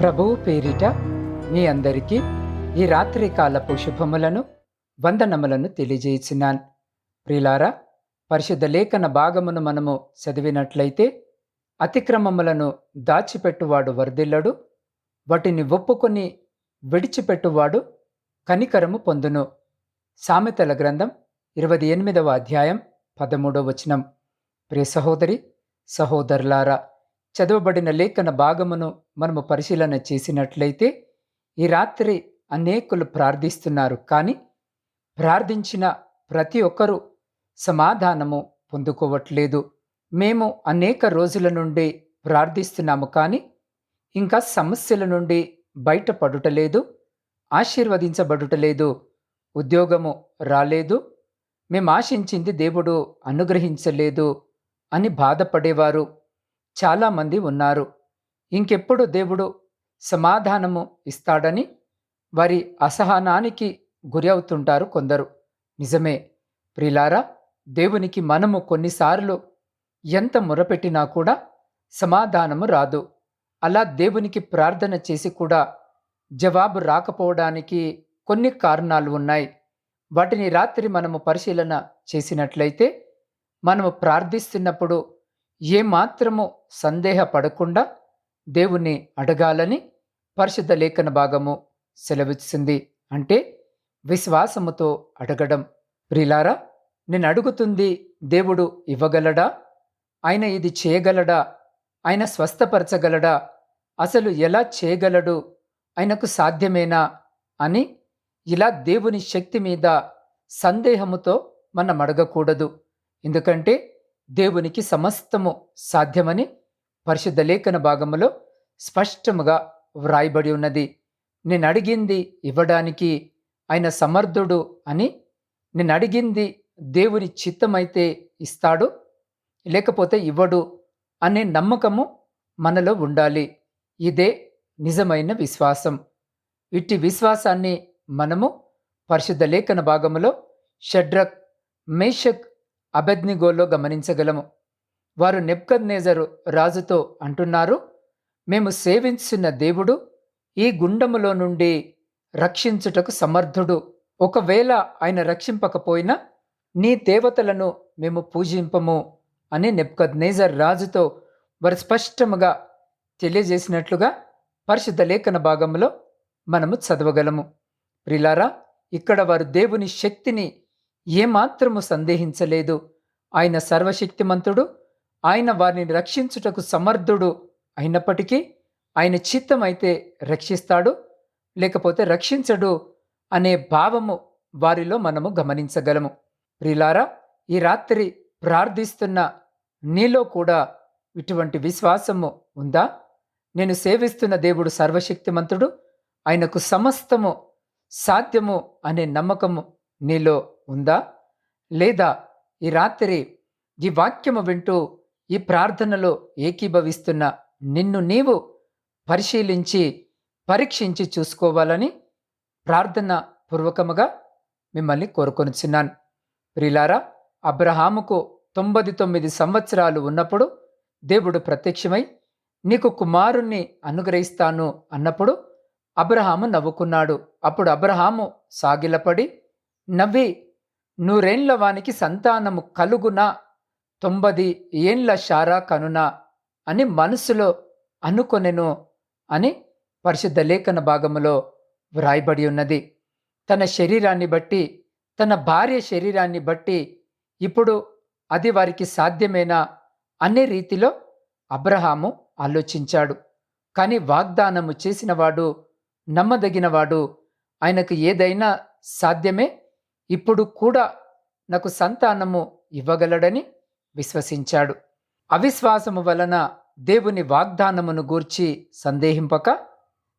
ప్రభువు పేరిట మీ అందరికీ ఈ రాత్రి కాలపు శుభములను వందనములను తెలియజేసినాను. ప్రిలారా పరిశుద్ధ లేఖన భాగమును మనము చదివినట్లయితే అతిక్రమములను దాచిపెట్టువాడు వర్ధిల్లడు వాటిని ఒప్పుకొని విడిచిపెట్టువాడు కనికరము పొందును. సామెతల గ్రంథం ఇరవై ఎనిమిదవ అధ్యాయం పదమూడవ వచనం. ప్రియ సహోదరి సహోదరులారా చదవబడిన లేఖన భాగమును మనము పరిశీలన చేసినట్లయితే ఈ రాత్రి అనేకులు ప్రార్థిస్తున్నారు. కానీ ప్రార్థించిన ప్రతి ఒక్కరూ సమాధానము పొందుకోవట్లేదు. మేము అనేక రోజుల నుండి ప్రార్థిస్తున్నాము కానీ ఇంకా సమస్యల నుండి బయటపడుటలేదు ఆశీర్వదించబడుటలేదు ఉద్యోగము రాలేదు మేము ఆశించింది దేవుడు అనుగ్రహించలేదు అని బాధపడేవారు. చాలామంది ఉన్నారు. ఇంకెప్పుడు దేవుడు సమాధానము ఇస్తాడని వారి అసహనానికి గురి అవుతుంటారు కొందరు. నిజమే. ప్రిలారా దేవునికి మనము కొన్నిసార్లు ఎంత మొరపెట్టినా కూడా సమాధానము రాదు. అలా దేవునికి ప్రార్థన చేసి కూడా జవాబు రాకపోవడానికి కొన్ని కారణాలు ఉన్నాయి. వాటిని రాత్రి మనము పరిశీలన చేసినట్లయితే మనము ప్రార్థిస్తున్నప్పుడు ఏమాత్రము సందేహపడకుండా దేవుణ్ణి అడగాలని పరిశుద్ధ లేఖన భాగము సెలవిస్తుంది అంటే విశ్వాసముతో అడగడం. ప్రిలారా నేను అడుగుతుంది దేవుడు ఇవ్వగలడా? ఆయన ఇది చేయగలడా? ఆయన స్వస్థపరచగలడా? అసలు ఎలా చేయగలడు? ఆయనకు సాధ్యమేనా? అని ఇలా దేవుని శక్తి మీద సందేహముతో మనం అడగకూడదు. ఎందుకంటే దేవునికి సమస్తము సాధ్యమని పరిశుద్ధ లేఖన భాగములో స్పష్టముగా వ్రాయబడి ఉన్నది. నేను అడిగింది ఇవ్వడానికి ఆయన సమర్థుడు అని నేను అడిగింది దేవుని చిత్తమైతే ఇస్తాడు లేకపోతే ఇవ్వడు అనే నమ్మకము మనలో ఉండాలి. ఇదే నిజమైన విశ్వాసం. ఇట్టి విశ్వాసాన్ని మనము పరిశుద్ధ లేఖన భాగములో షడ్రక్ మేషక్ అబెద్నిగోలో గమనించగలము. వారు నెప్కద్నేజరు రాజుతో అంటున్నారు మేము సేవించున్న దేవుడు ఈ గుండములో నుండి రక్షించుటకు సమర్థుడు. ఒకవేళ ఆయన రక్షింపకపోయినా నీ దేవతలను మేము పూజింపము అని నెప్కద్నేజర్ రాజుతో వారు స్పష్టముగా తెలియజేసినట్లుగా పరిశుద్ధ లేఖన భాగంలో మనము చదవగలము. ప్రిలారా ఇక్కడ వారు దేవుని శక్తిని ఏమాత్రము సందేహించలేదు. ఆయన సర్వశక్తిమంతుడు ఆయన వారిని రక్షించుటకు సమర్థుడు అయినప్పటికీ ఆయన చిత్తమైతే రక్షిస్తాడు లేకపోతే రక్షించడు అనే భావము వారిలో మనము గమనించగలము. ప్రిలారా ఈ రాత్రి ప్రార్థిస్తున్న నీలో కూడా ఇటువంటి విశ్వాసము ఉందా? నేను సేవిస్తున్న దేవుడు సర్వశక్తిమంతుడు ఆయనకు సమస్తము సాధ్యము అనే నమ్మకము నీలో ఉందా? లేదా ఈ రాత్రి ఈ వాక్యము వింటూ ఈ ప్రార్థనలో ఏకీభవిస్తున్న నిన్ను నీవు పరిశీలించి పరీక్షించి చూసుకోవాలని ప్రార్థన పూర్వకముగా మిమ్మల్ని కోరుకొనిచున్నాను. ప్రిలారా అబ్రహాముకు తొంభై తొమ్మిది సంవత్సరాలు ఉన్నప్పుడు దేవుడు ప్రత్యక్షమై నీకు కుమారుణ్ణి అనుగ్రహిస్తాను అన్నప్పుడు అబ్రహాము నవ్వుకున్నాడు. అప్పుడు అబ్రహాము సాగిలపడి నవ్వి నూరేండ్ల వానికి సంతానము కలుగునా తొంభది ఏండ్ల షారా కనునా అని మనసులో అనుకొనెను అని పరిశుద్ధ లేఖన భాగములో వ్రాయబడి ఉన్నది. తన శరీరాన్ని బట్టి తన భార్య శరీరాన్ని బట్టి ఇప్పుడు అది వారికి సాధ్యమేనా అనే రీతిలో అబ్రహాము ఆలోచించాడు. కానీ వాగ్దానము చేసినవాడు నమ్మదగినవాడు ఆయనకు ఏదైనా సాధ్యమే ఇప్పుడు కూడా నాకు సంతానము ఇవ్వగలడని విశ్వసించాడు. అవిశ్వాసము వలన దేవుని వాగ్దానమును గూర్చి సందేహింపక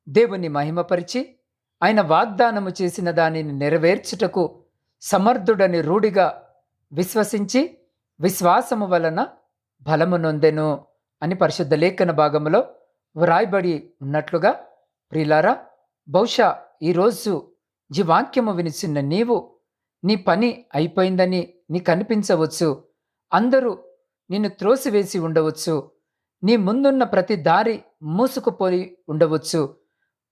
దేవుని మహిమపరిచి ఆయన వాగ్దానము చేసిన దానిని నెరవేర్చుటకు సమర్థుడని రూఢిగా విశ్వసించి విశ్వాసము వలన బలము నొందెను అని పరిశుద్ధ లేఖన భాగంలో వ్రాయబడి ఉన్నట్లుగా ప్రిలారా బహుశా ఈరోజు ఈ వాక్యము వినిచిన్న నీవు నీ పని అయిపోయిందని నీకు అనిపించవచ్చు అందరూ నిన్ను త్రోసివేసి ఉండవచ్చు. నీ ముందున్న ప్రతి దారి మూసుకుపోయి ఉండవచ్చు.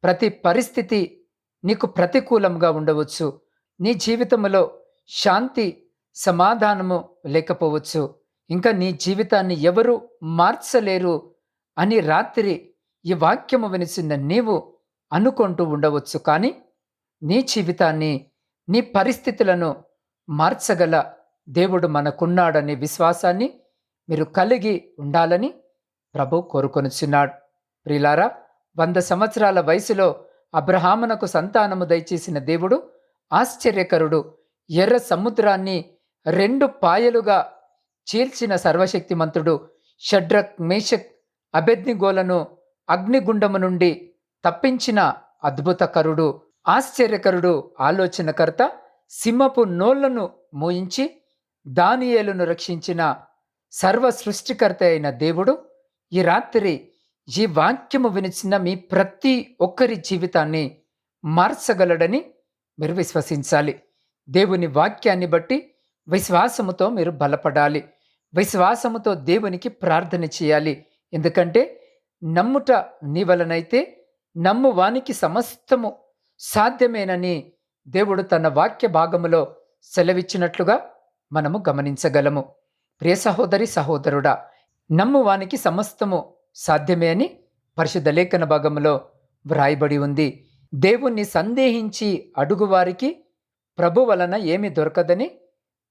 ప్రతి పరిస్థితి నీకు ప్రతికూలంగా ఉండవచ్చు. నీ జీవితంలో శాంతి సమాధానము లేకపోవచ్చు. ఇంకా నీ జీవితాన్ని ఎవరు మార్చలేరు అని రాత్రి ఈ వాక్యము వినిసిన నీవు అనుకుంటూ ఉండవచ్చు. కానీ నీ జీవితాన్ని నీ పరిస్థితులను మార్చగల దేవుడు మనకున్నాడనే విశ్వాసాన్ని మీరు కలిగి ఉండాలని ప్రభు కోరుకొనుచున్నాడు. ప్రిలారా వంద సంవత్సరాల వయసులో అబ్రహామునకు సంతానము దయచేసిన దేవుడు ఆశ్చర్యకరుడు ఎర్ర సముద్రాన్ని రెండు పాయలుగా చీల్చిన సర్వశక్తిమంతుడు షడ్రక్ మేషక్ అభెజ్ఞిగోలను అగ్నిగుండము నుండి తప్పించిన అద్భుతకరుడు ఆశ్చర్యకరుడు ఆలోచనకర్త సింహపు నోళ్ళను మోయించి దానియేలును రక్షించిన సర్వ సృష్టికర్త అయిన దేవుడు ఈ రాత్రి ఈ వాక్యము వినిచిన మీ ప్రతి ఒక్కరి జీవితాన్ని మార్చగలడని మీరు విశ్వసించాలి. దేవుని వాక్యాన్ని బట్టి విశ్వాసముతో మీరు బలపడాలి. విశ్వాసముతో దేవునికి ప్రార్థన చేయాలి. ఎందుకంటే నమ్ముట నీ వలనైతే నమ్ము వానికి సమస్తము సాధ్యమేనని దేవుడు తన వాక్య భాగములో సెలవిచ్చినట్లుగా మనము గమనించగలము. ప్రియ సహోదరి సహోదరుడా నమ్మువానికి సమస్తము సాధ్యమే అని పరిశుద్ధ లేఖన భాగంలో వ్రాయబడి ఉంది. దేవుణ్ణి సందేహించి అడుగువారికి ప్రభు వలన ఏమి దొరకదని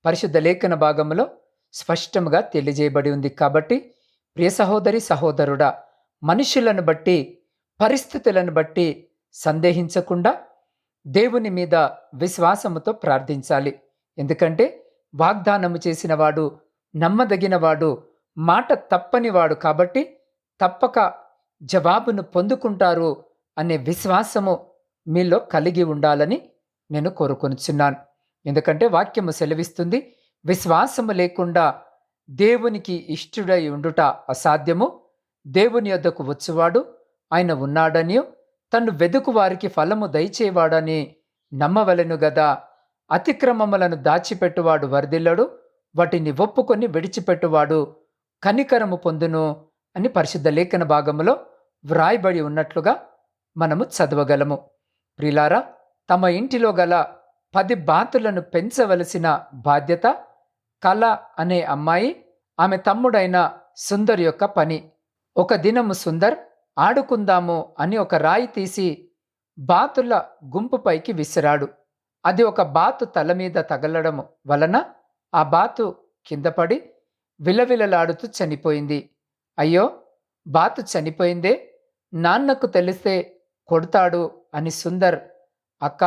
పరిశుద్ధ లేఖన భాగంలో స్పష్టంగా తెలియజేయబడి ఉంది. కాబట్టి ప్రియ సహోదరి సహోదరుడా మనుషులను బట్టి పరిస్థితులను బట్టి సందేహించకుండా దేవుని మీద విశ్వాసముతో ప్రార్థించాలి. ఎందుకంటే వాగ్దానము చేసినవాడు నమ్మదగినవాడు మాట తప్పనివాడు కాబట్టి తప్పక జవాబును పొందుకుంటారు అనే విశ్వాసము మీలో కలిగి ఉండాలని నేను కోరుకొనుచున్నాను. ఎందుకంటే వాక్యము సెలవిస్తుంది విశ్వాసము లేకుండా దేవునికి ఇష్టుడై ఉండుట అసాధ్యము. దేవుని యొద్దకు వచ్చువాడు ఆయన ఉన్నాడని తను వెదుకు వారికి ఫలము దయచేవాడని నమ్మవలెను గదా. అతిక్రమములను దాచిపెట్టువాడు వరదిల్లడు వాటిని ఒప్పుకొని విడిచిపెట్టువాడు కనికరము పొందును అని పరిశుద్ధ లేఖన భాగములో వ్రాయబడి ఉన్నట్లుగా మనము చదవగలము. ప్రిలారా తమ ఇంటిలో గల పది బాతులను పెంచవలసిన బాధ్యత కళ అనే అమ్మాయి ఆమె తమ్ముడైన సుందర్ యొక్క పని. ఒక దినము సుందర్ ఆడుకుందాము అని ఒక రాయి తీసి బాతుల గుంపుపైకి విసిరాడు. అది ఒక బాతు తల మీద తగలడం వలన ఆ బాతు కిందపడి విలవిలలాడుతూ చనిపోయింది. అయ్యో బాతు చనిపోయిందే? నాన్నకు తెలిస్తే కొడతాడు అని సుందర్ అక్క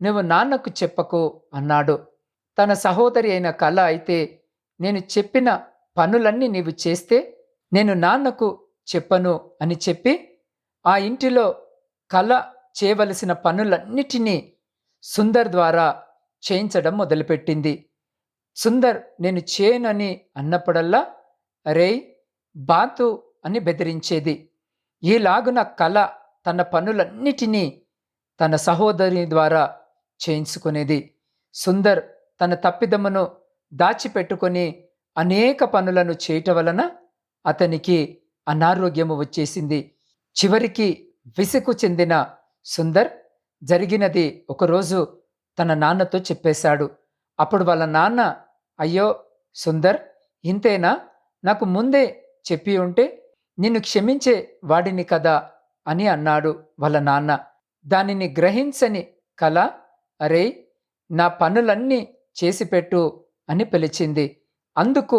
నువ్వు నాన్నకు చెప్పకు అన్నాడు. తన సహోదరి అయిన కళ అయితే నేను చెప్పిన పనులన్నీ నీవు చేస్తే నేను నాన్నకు చెప్పను అని చెప్పి ఆ ఇంటిలో కళ చేయవలసిన పనులన్నిటినీ సుందర్ ద్వారా చేయించడం మొదలుపెట్టింది. సుందర్ నేను చేయనని అన్నప్పుడల్లా రే బాతు అని బెదిరించేది. ఈలాగున కళ తన పనులన్నిటినీ తన సహోదరి ద్వారా చేయించుకునేది. సుందర్ తన తప్పిదమ్మను దాచిపెట్టుకొని అనేక పనులను చేయటం వలన అతనికి అనారోగ్యము వచ్చేసింది. చివరికి విసుగు చెందిన సుందర్ జరిగినది ఒకరోజు తన నాన్నతో చెప్పేశాడు. అప్పుడు వాళ్ళ నాన్న అయ్యో సుందర్ ఇంతేనా? నాకు ముందే చెప్పి ఉంటే నిన్ను క్షమించే వాడిని కదా అని అన్నాడు వాళ్ళ నాన్న. దానిని గ్రహించని కల అరే నా పనులన్నీ చేసిపెట్టు అని పిలిచింది. అందుకు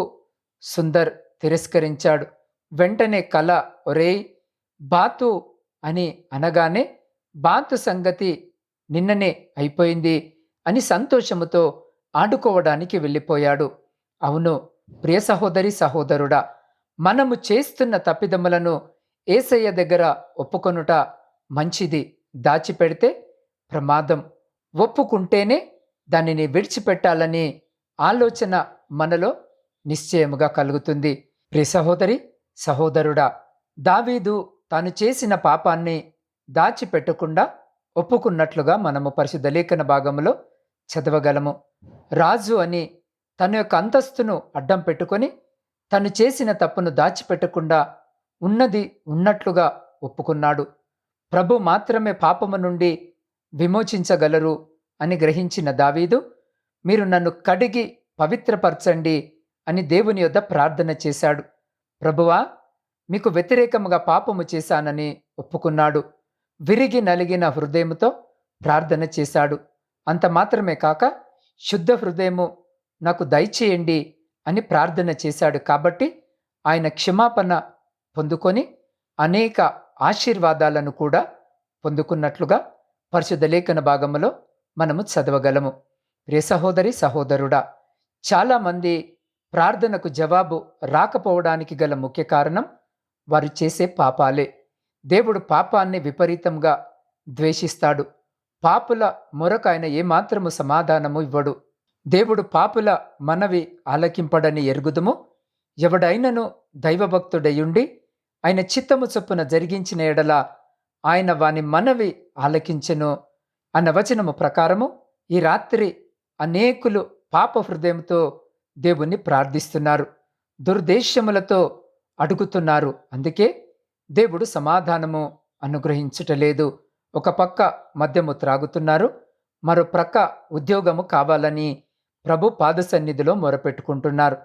సుందర్ తిరస్కరించాడు. వెంటనే కల ఒరే బాతు అని అనగానే బాతు సంగతి నిన్ననే అయిపోయింది అని సంతోషముతో ఆడుకోవడానికి వెళ్ళిపోయాడు. అవును ప్రియ సహోదరి సహోదరుడా మనము చేస్తున్న తప్పిదములను ఏసయ్య దగ్గర ఒప్పుకొనుట మంచిది. దాచిపెడితే ప్రమాదం. ఒప్పుకుంటేనే దానిని విడిచిపెట్టాలని ఆలోచన మనలో నిశ్చయముగా కలుగుతుంది. ప్రియ సహోదరి సహోదరుడా దావీదు తాను చేసిన పాపాన్ని దాచిపెట్టకుండా ఒప్పుకున్నట్లుగా మనము పరిశుద్ధ లేఖన భాగంలో చదవగలము. రాజు అని తన యొక్క అంతస్తును అడ్డం పెట్టుకొని తను చేసిన తప్పును దాచిపెట్టకుండా ఉన్నది ఉన్నట్లుగా ఒప్పుకున్నాడు. ప్రభు మాత్రమే పాపము నుండి విమోచించగలరు అని గ్రహించిన దావీదు మీరు నన్ను కడిగి పవిత్రపరచండి అని దేవుని యొద్ద ప్రార్థన చేశాడు. ప్రభువా మీకు వ్యతిరేకముగా పాపము చేశానని ఒప్పుకున్నాడు. విరిగి నలిగిన హృదయముతో ప్రార్థన చేశాడు. అంత మాత్రమే కాక శుద్ధ హృదయము నాకు దయచేయండి అని ప్రార్థన చేశాడు. కాబట్టి ఆయన క్షమాపణ పొందుకొని అనేక ఆశీర్వాదాలను కూడా పొందుకున్నట్లుగా పరిశుద్ధ లేఖన భాగములో మనము చదవగలము. ప్రియ సహోదరి సహోదరుడా చాలామంది ప్రార్థనకు జవాబు రాకపోవడానికి గల ముఖ్య కారణం వారు చేసే పాపాలే. దేవుడు పాపాన్ని విపరీతంగా ద్వేషిస్తాడు. పాపుల మొరకు ఆయన ఏమాత్రము సమాధానము ఇవ్వడు. దేవుడు పాపుల మనవి ఆలకింపడని ఎరుగుదుము. ఎవడైనను దైవభక్తుడయుండి ఆయన చిత్తము చొప్పున జరిగించిన ఎడల ఆయన వాని మనవి ఆలకించెను అన్న వచనము ప్రకారము ఈ రాత్రి అనేకులు పాప హృదయంతో దేవుణ్ణి ప్రార్థిస్తున్నారు. దుర్దేశ్యములతో అడుగుతున్నారు. అందుకే దేవుడు సమాధానము అనుగ్రహించుటలేదు ఒక పక్క మద్యము త్రాగుతున్నారు. మరో ప్రక్క ఉద్యోగము కావాలని ప్రభు పాద సన్నిధిలో మొరపెట్టుకుంటున్నారు.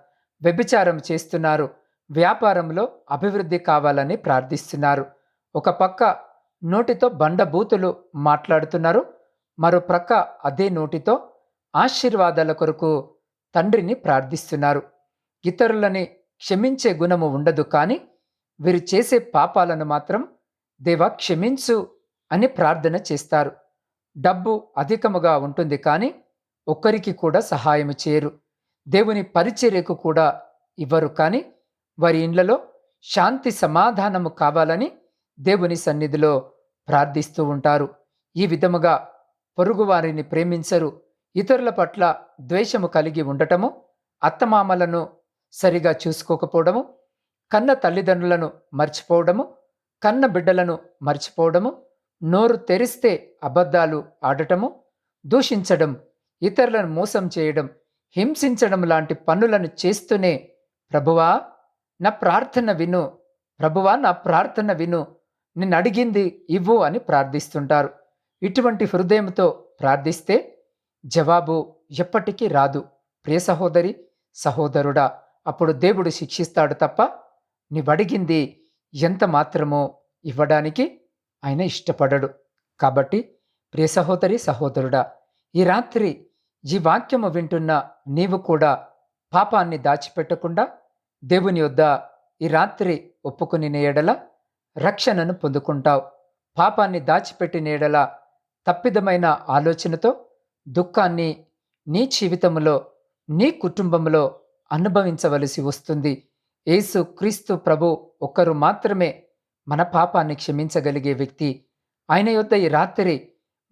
వ్యభిచారం చేస్తున్నారు. వ్యాపారంలో అభివృద్ధి కావాలని ప్రార్థిస్తున్నారు. ఒక పక్క నోటితో బండబూతులు మాట్లాడుతున్నారు. మరో ప్రక్క అదే నోటితో ఆశీర్వాదాల కొరకు తండ్రిని ప్రార్థిస్తున్నారు. ఇతరులని క్షమించే గుణము ఉండదు కానీ వీరు చేసే పాపాలను మాత్రం దేవా క్షమించు అని ప్రార్థన చేస్తారు. డబ్బు అధికముగా ఉంటుంది కానీ ఒక్కరికి కూడా సహాయము చేయరు. దేవుని పరిచర్యకు కూడా ఇవ్వరు కానీ వారి ఇండ్లలో శాంతి సమాధానము కావాలని దేవుని సన్నిధిలో ప్రార్థిస్తూ ఉంటారు. ఈ విధముగా పొరుగువారిని ప్రేమించరు. ఇతరుల పట్ల ద్వేషము కలిగి ఉండటము అత్తమామలను సరిగా చూసుకోకపోవడము కన్న తల్లిదండ్రులను మర్చిపోవడము కన్న బిడ్డలను మర్చిపోవడము నోరు తెరిస్తే అబద్ధాలు ఆడటము దూషించడం ఇతరులను మోసం చేయడం హింసించడం లాంటి పనులను చేస్తూనే ప్రభువా నా ప్రార్థన విను. ప్రభువా నా ప్రార్థన విను. నిన్ను అడిగింది ఇవ్వు అని ప్రార్థిస్తుంటారు. ఇటువంటి హృదయంతో ప్రార్థిస్తే జవాబు ఎప్పటికీ రాదు. ప్రియ సహోదరి సహోదరుడా అప్పుడు దేవుడు శిక్షిస్తాడు తప్ప నీవడిగింది ఎంత మాత్రమో ఇవ్వడానికి ఆయన ఇష్టపడడు. కాబట్టి ప్రియ సహోదరి సహోదరుడా ఈ రాత్రి ఈ వాక్యము వింటున్న నీవు కూడా పాపాన్ని దాచిపెట్టకుండా దేవుని యొద్ద ఈ రాత్రి ఒప్పుకుని నేయడల రక్షణను పొందుకుంటావు. పాపాన్ని దాచిపెట్టిన ఎడల తప్పిదమైన ఆలోచనతో దుఃఖాన్ని నీ జీవితంలో నీ కుటుంబంలో అనుభవించవలసి వస్తుంది. యేసు క్రీస్తు ప్రభు ఒక్కరు మాత్రమే మన పాపాన్ని క్షమించగలిగే వ్యక్తి. ఆయన యొద్ద ఈ రాత్రి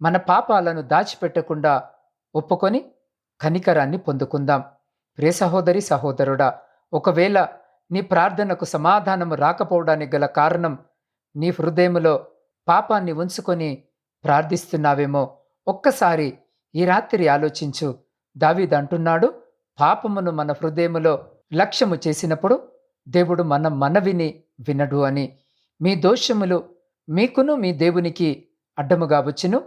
మన పాపాలను దాచిపెట్టకుండా ఒప్పుకొని కనికరాన్ని పొందుకుందాం. ప్రియ సహోదరి సహోదరుడా ఒకవేళ నీ ప్రార్థనకు సమాధానం రాకపోవడానికి గల కారణం నీ హృదయములో పాపాన్ని ఉంచుకొని ప్రార్థిస్తున్నావేమో ఒక్కసారి ఈ రాత్రి ఆలోచించు. దావీద్ అంటున్నాడు పాపమును మన హృదయములో లక్ష్యము చేసినప్పుడు దేవుడు మన మనవిని వినడు అని. మీ దోషములు మీకును మీ దేవునికి అడ్డముగా వచ్చును.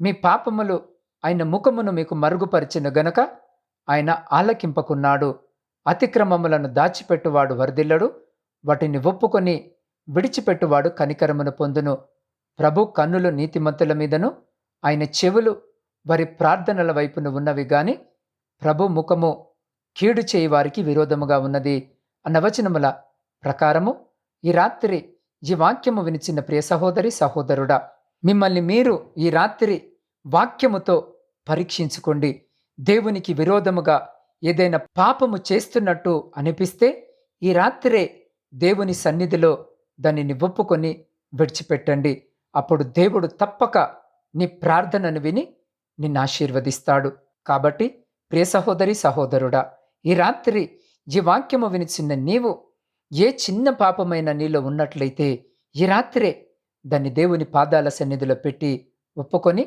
మీ పాపములు ఆయన ముఖమును మీకు మరుగుపరిచిన గనక ఆయన ఆలకింపకున్నాడు. అతిక్రమములను దాచిపెట్టువాడు వరదిల్లడు. వాటిని ఒప్పుకొని విడిచిపెట్టువాడు కనికరమును పొందును. ప్రభు కన్నులు నీతిమంతుల మీదను ఆయన చెవులు వారి ప్రార్థనల వైపున ఉన్నవి గాని ప్రభు ముఖము కీడు చేయి వారికి విరోధముగా ఉన్నది అన్న వచనముల ప్రకారము ఈ రాత్రి ఈ వాక్యము వినిచిన ప్రియ సహోదరి సహోదరుడా మిమ్మల్ని మీరు ఈ రాత్రి వాక్యముతో పరీక్షించుకోండి. దేవునికి విరోధముగా ఏదైనా పాపము చేస్తున్నట్టు అనిపిస్తే ఈ రాత్రే దేవుని సన్నిధిలో దానిని ఒప్పుకొని విడిచిపెట్టండి. అప్పుడు దేవుడు తప్పక నీ ప్రార్థనను విని నిన్ను ఆశీర్వదిస్తాడు కాబట్టి ప్రియ సహోదరి సహోదరుడా ఈ రాత్రి ఈ వాక్యము వినిచిన్న నీవు ఏ చిన్న పాపమైన నీలో ఉన్నట్లయితే ఈ రాత్రే దాన్ని దేవుని పాదాల సన్నిధిలో పెట్టి ఒప్పుకొని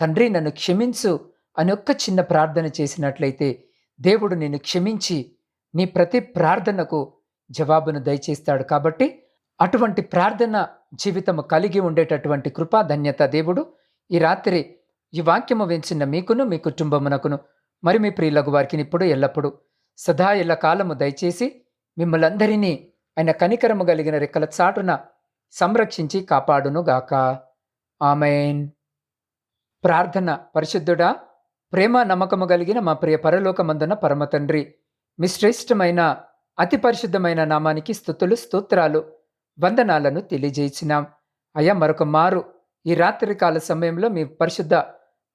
తండ్రి నన్ను క్షమించు అని ఒక్క చిన్న ప్రార్థన చేసినట్లయితే దేవుడు నిన్ను క్షమించి నీ ప్రతి ప్రార్థనకు జవాబును దయచేస్తాడు. కాబట్టి అటువంటి ప్రార్థన జీవితము కలిగి ఉండేటటువంటి కృపా ధన్యత దేవుడు ఈ రాత్రి ఈ వాక్యము వెంచిన మీకును మీ కుటుంబమునకును మరి మీ ప్రియులకు వారికి ఇప్పుడు ఎల్లప్పుడూ సదా ఎల్ల కాలము దయచేసి మిమ్మలందరినీ ఆయన కనికరము కలిగిన రెక్కల చాటున సంరక్షించి కాపాడునుగాక. ఆమెన్. ప్రార్థన పరిశుద్ధుడా ప్రేమ నమ్మకము కలిగిన మా ప్రియ పరలోకమందున పరమతండ్రి మీ శ్రేష్టమైన అతి పరిశుద్ధమైన నామానికి స్థుతులు స్తోత్రాలు వందనాలను తెలియజేసినాం. అయ్యా మరొక మారు ఈ రాత్రికాల సమయంలో మీ పరిశుద్ధ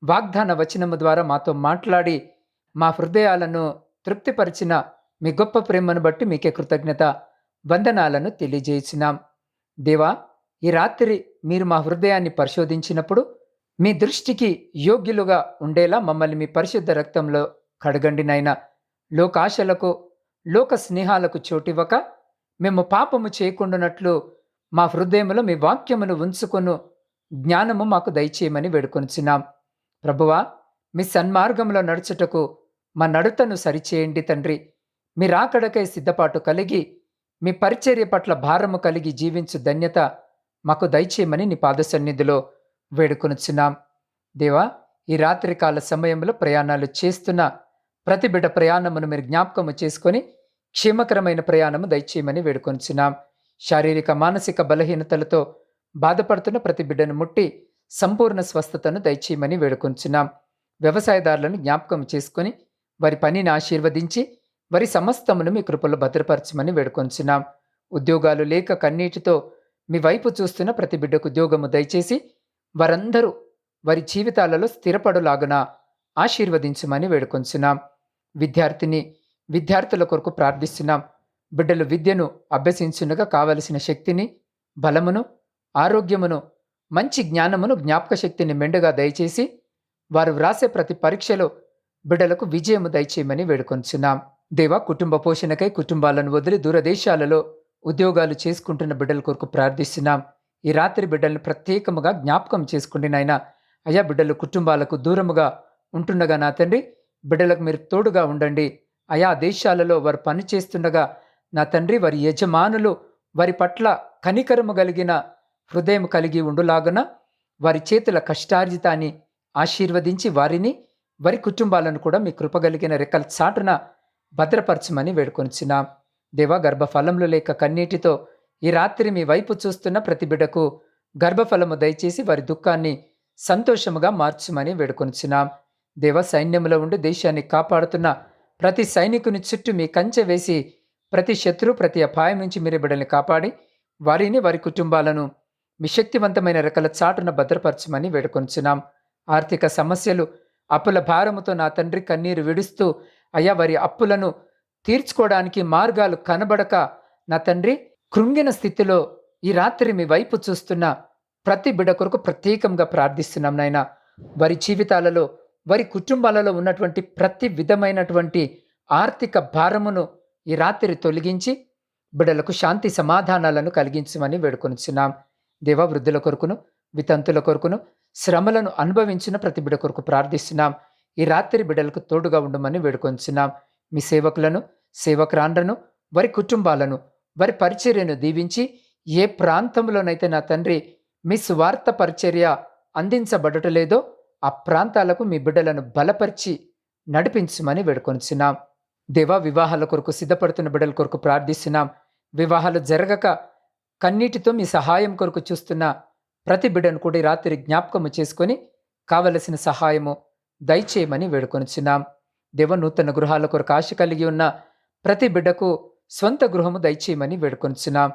వాగ్దాన వచనము ద్వారా మాతో మాట్లాడి మా హృదయాలను తృప్తిపరిచిన మీ గొప్ప ప్రేమను బట్టి మీకే కృతజ్ఞత వందనాలను తెలియజేసినాం. దేవా ఈ రాత్రి మీరు మా హృదయాన్ని పరిశోధించినప్పుడు మీ దృష్టికి యోగ్యులుగా ఉండేలా మమ్మల్ని మీ పరిశుద్ధ రక్తంలో కడగండి నాయన. లోకాశలకు లోక స్నేహాలకు చోటివ్వక మేము పాపము చేయకుండానట్లు మా హృదయములో మీ వాక్యమును ఉంచుకొను జ్ఞానము మాకు దయచేయమని వేడుకొనిచున్నాం. ప్రభువా మీ సన్మార్గంలో నడుచుటకు మా నడుతను సరిచేయండి తండ్రి. మీ రాకడకై సిద్ధపాటు కలిగి మీ పరిచర్య పట్ల భారము కలిగి జీవించు ధన్యత మాకు దయచేయమని నీ పాద సన్నిధిలో వేడుకొనుచున్నాం. దేవా ఈ రాత్రికాల సమయంలో ప్రయాణాలు చేస్తున్న ప్రతి బిడ్డ ప్రయాణమును మీరు జ్ఞాపకము చేసుకొని క్షేమకరమైన ప్రయాణము దయచేయమని వేడుకొనుచున్నాం. శారీరక మానసిక బలహీనతలతో బాధపడుతున్న ప్రతి బిడ్డను ముట్టి సంపూర్ణ స్వస్థతను దయచేయమని వేడుకొంచున్నాం. వ్యవసాయదారులను జ్ఞాపకం చేసుకొని వారి పనిని ఆశీర్వదించి వారి సమస్తమును మీ కృపలో భద్రపరచమని వేడుకొంచున్నాం. ఉద్యోగాలు లేక కన్నీటితో మీ వైపు చూస్తున్న ప్రతి బిడ్డకు ఉద్యోగము దయచేసి వారందరూ వారి జీవితాలలో స్థిరపడులాగున ఆశీర్వదించమని వేడుకొంచున్నాం. విద్యార్థిని విద్యార్థుల కొరకు ప్రార్థిస్తున్నాం. బిడ్డలు విద్యను అభ్యసించుండగా కావలసిన శక్తిని బలమును ఆరోగ్యమును మంచి జ్ఞానమును జ్ఞాపక శక్తిని మెండుగా దయచేసి వారు వ్రాసే ప్రతి పరీక్షలో బిడ్డలకు విజయము దయచేయమని వేడుకొంచున్నాం. దేవ కుటుంబ పోషణకై కుటుంబాలను వదిలి దూరదేశాలలో ఉద్యోగాలు చేసుకుంటున్న బిడ్డల కొరకు ప్రార్థిస్తున్నాం. ఈ రాత్రి బిడ్డలను ప్రత్యేకముగా జ్ఞాపకం చేసుకుండి నాయన. అయ్యా బిడ్డలు కుటుంబాలకు దూరముగా ఉంటుండగా నా తండ్రి బిడ్డలకు మీరు తోడుగా ఉండండి. అయా దేశాలలో వారు పని చేస్తుండగా నా తండ్రి వారి యజమానులు వారి పట్ల కనికరము కలిగిన హృదయం కలిగి ఉండులాగున వారి చేతుల కష్టార్జితాన్ని ఆశీర్వదించి వారిని వారి కుటుంబాలను కూడా మీ కృపగలిగిన రెక్కల చాటున భద్రపరచమని వేడుకొనిచున్నాం. దేవా గర్భఫలములు లేక కన్నీటితో ఈ రాత్రి మీ వైపు చూస్తున్న ప్రతి బిడ్డకు గర్భఫలము దయచేసి వారి దుఃఖాన్ని సంతోషముగా మార్చమని వేడుకొనిచున్నాం. దేవ సైన్యంలో ఉండి దేశాన్ని కాపాడుతున్న ప్రతి సైనికుని చుట్టూ మీ కంచె వేసి ప్రతి శత్రు ప్రతి అపాయం నుంచి మీరు బిడ్డల్ని కాపాడి వారిని వారి కుటుంబాలను మీ శక్తివంతమైన రెక్కల చాటున భద్రపరచమని వేడుకొంచున్నాం. ఆర్థిక సమస్యలు అప్పుల భారముతో నా తండ్రి కన్నీరు విడుస్తూ అయ్యా వారి అప్పులను తీర్చుకోవడానికి మార్గాలు కనబడక నా తండ్రి కృంగిన స్థితిలో ఈ రాత్రి మీ వైపు చూస్తున్న ప్రతి బిడ కొరకు ప్రత్యేకంగా ప్రార్థిస్తున్నాం నాయన. వారి జీవితాలలో వారి కుటుంబాలలో ఉన్నటువంటి ప్రతి విధమైనటువంటి ఆర్థిక భారమును ఈ రాత్రి తొలగించి బిడలకు శాంతి సమాధానాలను కలిగించమని వేడుకొనిచున్నాం దేవ వృద్ధుల కొరకును వితంతుల కొరకును శ్రమలను అనుభవించిన ప్రతి బిడ్డ కొరకు ప్రార్థిస్తున్నాం. ఈ రాత్రి బిడలకు తోడుగా ఉండమని వేడుకొంచున్నాం. మీ సేవకులను సేవకురాండ్రను వారి కుటుంబాలను వారి పరిచర్యను దీవించి ఏ ప్రాంతంలోనైతే నా తండ్రి మీ స్వార్థ పరిచర్య అందించబడటలేదో ఆ ప్రాంతాలకు మీ బిడ్డలను బలపరిచి నడిపించమని వేడుకొనిచున్నాం దేవా వివాహాల కొరకు సిద్ధపడుతున్న బిడ్డల కొరకు ప్రార్థిస్తున్నాం. వివాహాలు జరగక కన్నీటితో మీ సహాయం కొరకు చూస్తున్న ప్రతి బిడ్డను కూడా రాత్రి జ్ఞాపకము చేసుకొని కావలసిన సహాయము దయచేయమని వేడుకొనిచున్నాం. దేవ నూతన గృహాల కొరకు ఆశ కలిగి ఉన్న ప్రతి బిడ్డకు స్వంత గృహము దయచేయమని వేడుకొనిచున్నాం.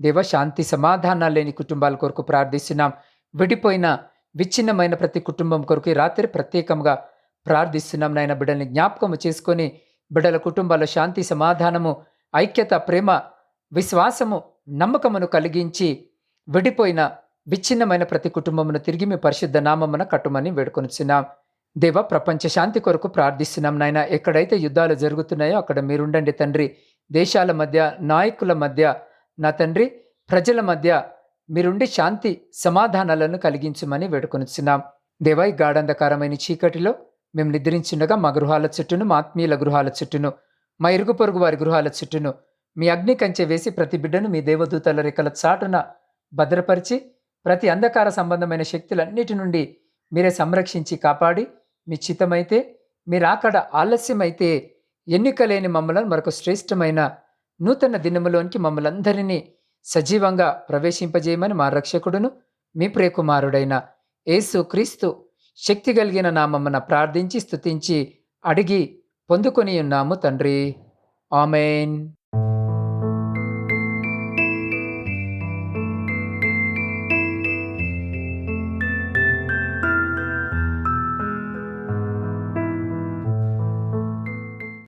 దేవ శాంతి సమాధానాలు లేని కుటుంబాల కొరకు ప్రార్థిస్తున్నాం. విడిపోయిన విచ్ఛిన్నమైన ప్రతి కుటుంబం కొరకు రాత్రి ప్రత్యేకంగా ప్రార్థిస్తున్నాం నాయన. బిడ్డల్ని జ్ఞాపకము చేసుకొని బిడ్డల కుటుంబాల శాంతి సమాధానము ఐక్యత ప్రేమ విశ్వాసము నమ్మకమును కలిగించి విడిపోయిన విచ్ఛిన్నమైన ప్రతి కుటుంబమును తిరిగి మీ పరిశుద్ధ నామమున కట్టుమని వేడుకొనిచున్నాం. దేవ ప్రపంచ శాంతి కొరకు ప్రార్థిస్తున్నాం నాయన. ఎక్కడైతే యుద్ధాలు జరుగుతున్నాయో అక్కడ మీరుండండి తండ్రి. దేశాల మధ్య నాయకుల మధ్య నా తండ్రి ప్రజల మధ్య మీరుండి శాంతి సమాధానాలను కలిగించమని వేడుకొనిచున్నాం. దేవా ఈ గాఢంధకారమైన చీకటిలో మేము నిద్రించుండగా మా గృహాల చుట్టూను మా ఆత్మీయుల గృహాల చుట్టూను మా ఇరుగు పొరుగు వారి గృహాల చుట్టూను మీ అగ్ని కంచె వేసి ప్రతి బిడ్డను మీ దేవదూతల రెక్కల చాటున భద్రపరిచి ప్రతి అంధకార సంబంధమైన శక్తులన్నిటి నుండి మీరే సంరక్షించి కాపాడి మీ చిత్తమైతే మీరు ఆలస్యమైతే ఎన్నిక లేని మమ్మలను మరొక శ్రేష్టమైన నూతన దినములోనికి మమ్మలందరినీ సజీవంగా ప్రవేశింపజేయమని మా రక్షకుడును మీ ప్రియకుమారుడైన యేసు క్రీస్తు శక్తి కలిగిన నామమ్మన ప్రార్థించి స్తుతించి అడిగి పొందుకొని ఉన్నాము తండ్రి. ఆమెన్.